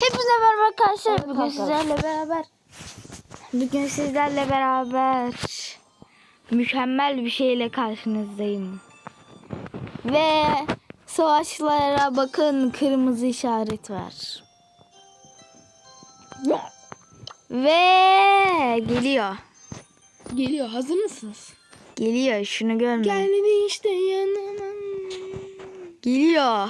Hepinize merhaba arkadaşlar. Evet Bugün sizlerle beraber Bugün sizlerle beraber mükemmel bir şeyle karşınızdayım. Ve savaşlara bakın kırmızı işaret var. Ve geliyor. Geliyor. Hazır mısınız? Geliyor. Şunu görmeyin. Geldi işte yanıma. Geliyor.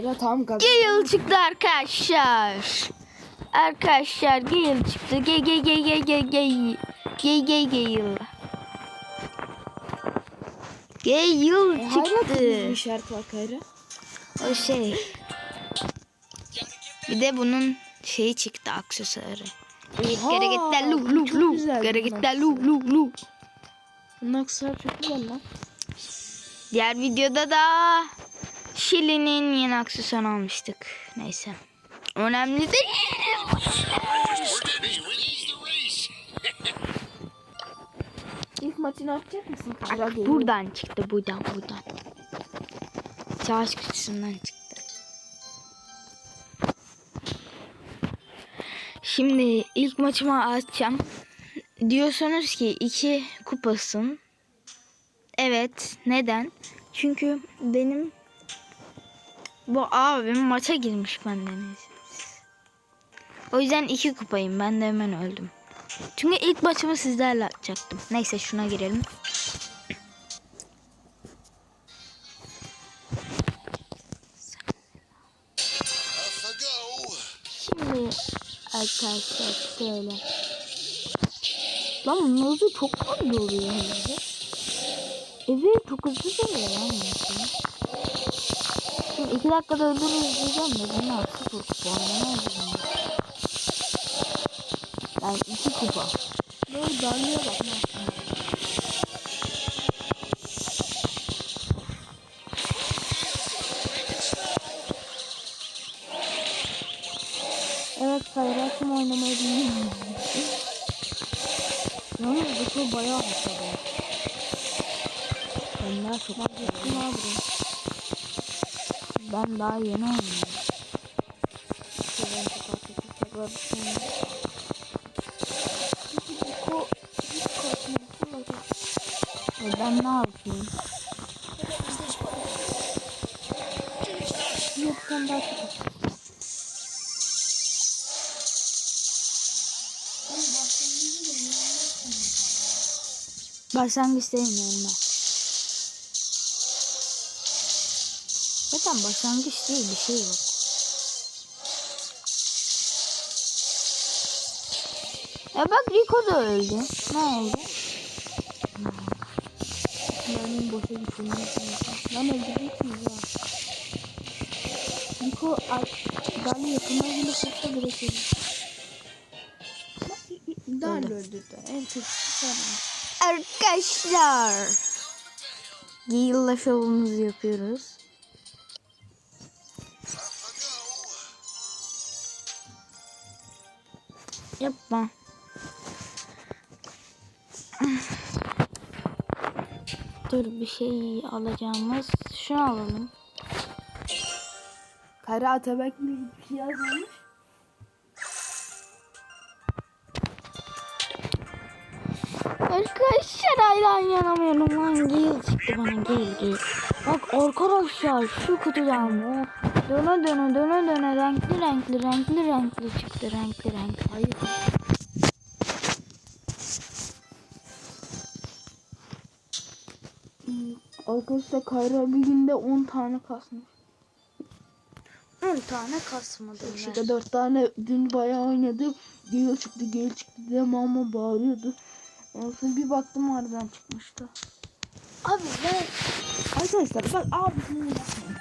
Hayra tamam gaz. Gale çıktı arkadaşlar. Arkadaşlar Gale çıktı. Gay gay gay gay gay. Gay gay Gale. Gale Hayra kırmızı çıktı. var Hayra. O şey. Bir de bunun şeyi çıktı aksesuarı. Oha, Gereketler lu bu lu çok lu. güzel Gereketler bunun lu lu lu. Bunun aksesuar çok güzel lan. Diğer videoda da Şili'nin yeni aksesuarını almıştık. Neyse. Önemli değil. İlk maçını açacak mısın? Geliyor. Buradan çıktı buradan buradan. Savaş kutusundan çıktı. Şimdi ilk maçımı açacağım. Diyorsunuz ki iki kupasın. Evet. Neden? Çünkü benim bu abim maça girmiş benden. O yüzden iki kupayım. Ben de hemen öldüm. Çünkü ilk maçımı sizlerle atacaktım. Neyse şuna girelim. Şimdi arkadaşlar şöyle. Lan bunun hızı çok hızlı oluyor herhalde. Evet çok hızlı oluyor lan iki dakikada öldürürüz diyeceğim de bunlar sıfır kupa oynamaz bunlar. Yani iki kupa. Böyle darlıyor bak. Evet Hayra kim oynamayı bilmiyorum. Yalnız bu çok bayağı hasarlı. Ben daha çok Ben gittim abi. Ben daha yeni oynuyorum. Ben ne yapayım? Yok sen daha çok Başlangıç sevmiyorum ben. Zaten başlangıç değil bir şey yok. Ya bak Rico da öldü. Ne oldu? Benim boşa gittiğini Lan öldüreceksiniz ya. Niko Dali yakınına gelip sırtla bırakıyor. Dali öldürdü. En kötüsü sen. Arkadaşlar. Gale'la şovumuzu yapıyoruz. Yapma. Dur bir şey alacağımız. Şunu alalım. Kara Atabek bir şey yazmamış. Arkadaşlar hayran yanamıyorum lan. Gale çıktı bana gel gel. Bak arkadaşlar şu kutudan oh. Döne döne döne döne renkli renkli renkli renkli çıktı renkli renkli. Hayır. Arkadaşlar Kayra bir günde 10 tane kasmış. 10 tane kasmadım ben. Şurada 4 tane dün bayağı oynadı. Gel çıktı gel çıktı diye mama bağırıyordu. Ondan sonra bir baktım harbiden çıkmıştı. Abi ben Arkadaşlar bak abisinin yapmayın.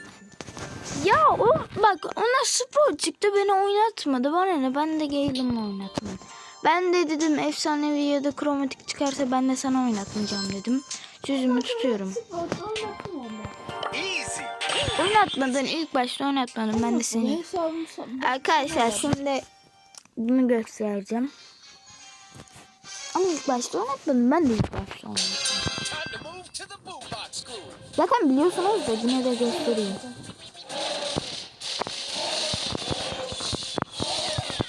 ya o bak ona spor çıktı beni oynatmadı. Bana ne ben de Gale'ımı oynatmadım. Ben de dedim efsanevi ya da kromatik çıkarsa ben de sana oynatmayacağım dedim. Sözümü tutuyorum. Oynatmadın ilk başta oynatmadım ben de seni. Arkadaşlar şimdi bunu göstereceğim. Ama ilk başta oynatmadım ben de ilk başta oynatmadım. Zaten biliyorsunuz da yine de göstereyim.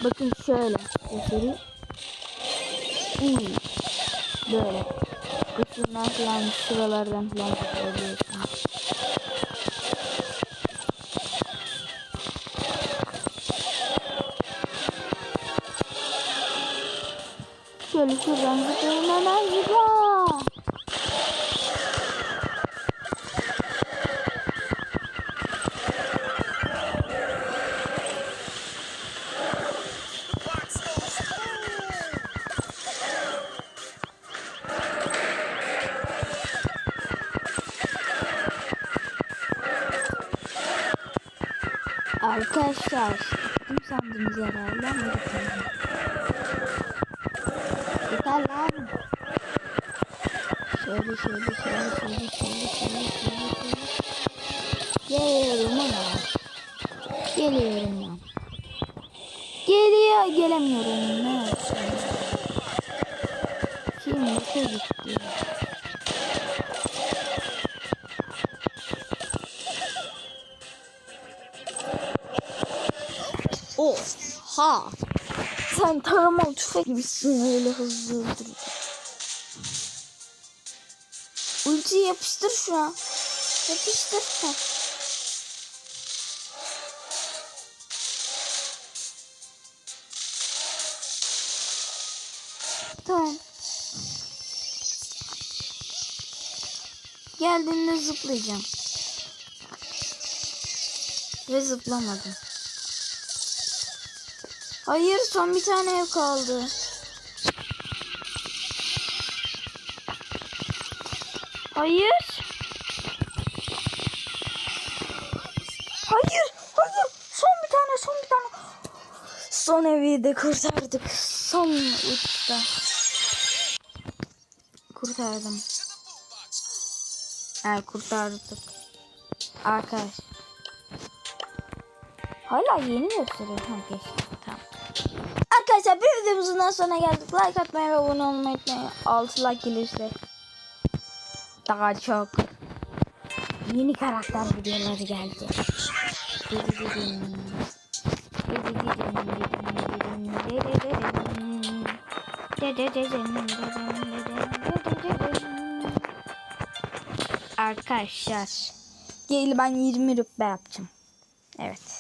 Bakın şöyle göstereyim. Uy. Böyle. Üstünden falan şuralardan falan yapabiliyorsunuz. Şuradan zıplayın hemen zıpla. Arkadaşlar, kim sandınız herhalde? Ama Yeter lan. Şöyle şöyle şöyle şöyle şöyle şöyle şöyle. Geliyorum lan. Geliyorum lan. Geliyor gelemiyorum ne yapayım. Kimse gitti. Oha. Sen taramalı tüfek misin öyle hızlı öldürücü. Ultiyi yapıştır şu an. Yapıştır. Heh. Tamam. Geldiğinde zıplayacağım. Ve zıplamadım. Hayır son bir tane ev kaldı. Hayır. Hayır. Hayır. Son bir tane son bir tane. Son evi de kurtardık. Son uçta. Kurtardım. Evet kurtardık. Arkadaş. Hala yeni gösteriyor. Ha geçti. Tamam. Arkadaşlar bir videomuzun daha sonuna geldik. Like atmayı ve abone olmayı unutmayın. 6 like gelirse daha çok yeni karakter videoları geldi. Arkadaşlar ben 20 rütbe yapacağım. Evet.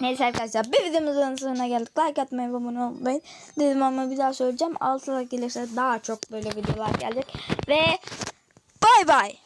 Neyse arkadaşlar bir videomuzun sonuna geldik. Like atmayı ve abone olmayı dedim ama bir daha söyleyeceğim. 6 like gelirse daha çok böyle videolar gelecek. Ve bay bay.